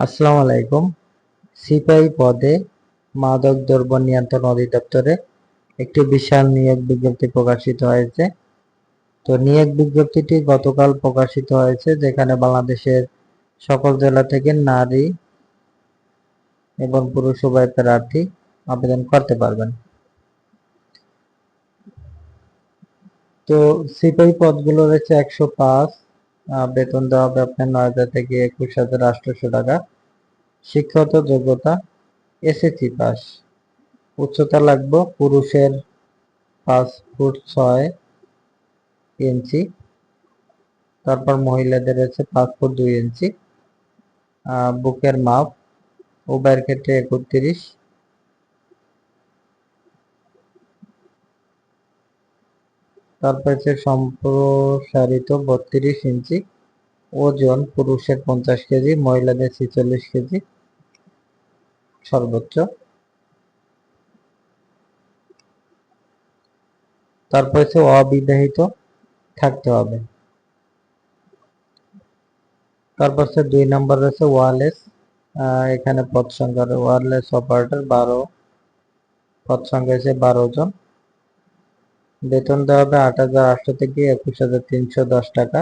আসসালামু আলাইকুম। সিপাহী পদে মাদক দ্রব্য নিয়ন্ত্রণ অধিদপ্তরে একটি বিশাল নিয়োগ বিজ্ঞপ্তি প্রকাশিত হয়েছে। তো নিয়োগ বিজ্ঞপ্তিটি গতকাল প্রকাশিত হয়েছে, যেখানে বাংলাদেশের সকল জেলা থেকে নারী এবং পুরুষ উভয় প্রার্থী আবেদন করতে পারবেন। তো সিপাহী পদগুলো রয়েছে একশো পাঁচ বেতন দেওয়া হবে আপনার নয় হাজার থেকে একুশ হাজার আটশোশো টাকা। শিক্ষাগত যোগ্যতা এসএসসি পাস উচ্চতা লাগবে পুরুষের পাঁচ ফুট ছয় ইঞ্চি। তারপর মহিলাদের হচ্ছে পাঁচ ফুট দুই ইঞ্চি। বুকের মাপ, উভয়ের ক্ষেত্রে একত্রিশ। তারপর সম্প্রসারিত বত্রিশ ইঞ্চি ওজন পুরুষের পঞ্চাশ কেজি, মহিলাদের ছেচল্লিশ কেজি সর্বোচ্চ। তারপর হচ্ছে অবিবাহিত থাকতে হবে। তারপর হচ্ছে দুই নম্বর রয়েছে ওয়ারলেস এখানে পদ সংখ্যা ওয়ারলেস অপারেটর বারো পদ সংখ্যা হচ্ছে বারো জন। বেতন দেওয়া হবে আট হাজার আটশো থেকে একুশ হাজার তিনশো দশ টাকা।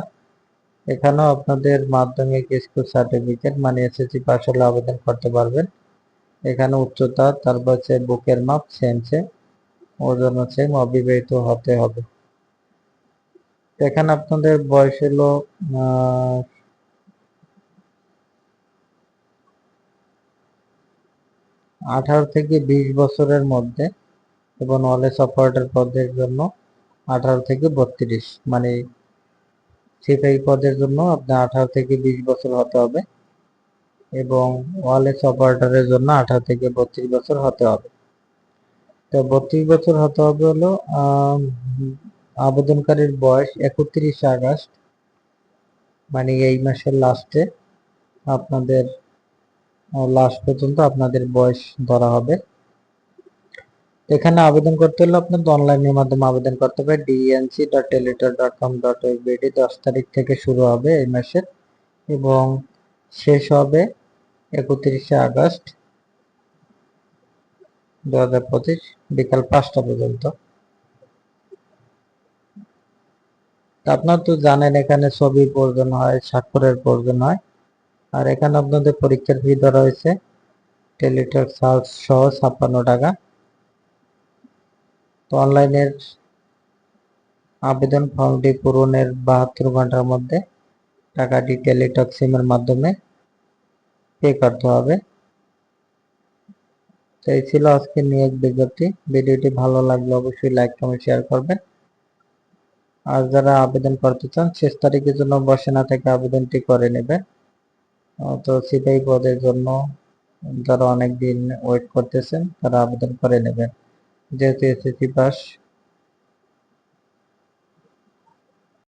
এখানেও আপনাদের মাধ্যমিক স্কুল সার্টিফিকেট মানে এসএসসি পাস হলে আবেদন করতে পারবেন। এখানে উচ্চতা, তারপর হচ্ছে বুকের মাপ সেম সেম ওজন হচ্ছে অবিবাহিত হতে হবে। এখানে আপনাদের বয়স হলো আঠারো থেকে বিশ বছরের মধ্যে। এবং নলেজ অপারেটর পদের জন্য আঠারো থেকে বত্রিশ। মানে সিপাহী পদের জন্য আপনার আঠারো থেকে বিশ বছর হতে হবে এবং ওয়ালেস অপারেটরের জন্য আঠারো থেকে বত্রিশ বছর হতে হবে। তো বত্রিশ বছর হতে হবে হলো আবেদনকারীর বয়স একত্রিশ আগস্ট মানে এই মাসের লাস্টে আপনাদের লাস্ট পর্যন্ত আপনাদের বয়স ধরা হবে। এখানে আবেদন করতে হলে আপনাদের অনলাইনের মাধ্যমে আবেদন করতে হবে। DNC dot Teletalk dot com dot ওয়েবিডি দশ তারিখ থেকে শুরু হবে এই মাসের এবং শেষ হবে একত্রিশে আগস্ট দু হাজার পঁচিশ বিকাল পাঁচটা পর্যন্ত। আপনার তো জানেন এখানে ছবির প্রয়োজন হয়, স্বাক্ষরের প্রয়োজন হয়। আর এখানে আপনাদের পরীক্ষার ফি ধরা হয়েছে। টেলিটক সার্চ সহ ছাপ্পান্ন টাকা। অনলাইনের আবেদন ফর্মটি পূরণের বাহাত্তর ঘণ্টার মধ্যে টাকাটি টেলিটক সিমের মাধ্যমে পে করতে হবে। তো এই ছিল আজকে নিয়োগ বিজ্ঞপ্তি। ভিডিওটি ভালো লাগলে অবশ্যই লাইক কমেন্ট শেয়ার করবেন। আর যারা আবেদন করতে চান শেষ তারিখের জন্য বসে না থেকে আবেদনটি করে আহ, তো সিপাহী পদের জন্য যারা অনেক দিন ওয়েট করতেছেন তারা আবেদন করে নেবেন। যেহেতু এসএসসি পাস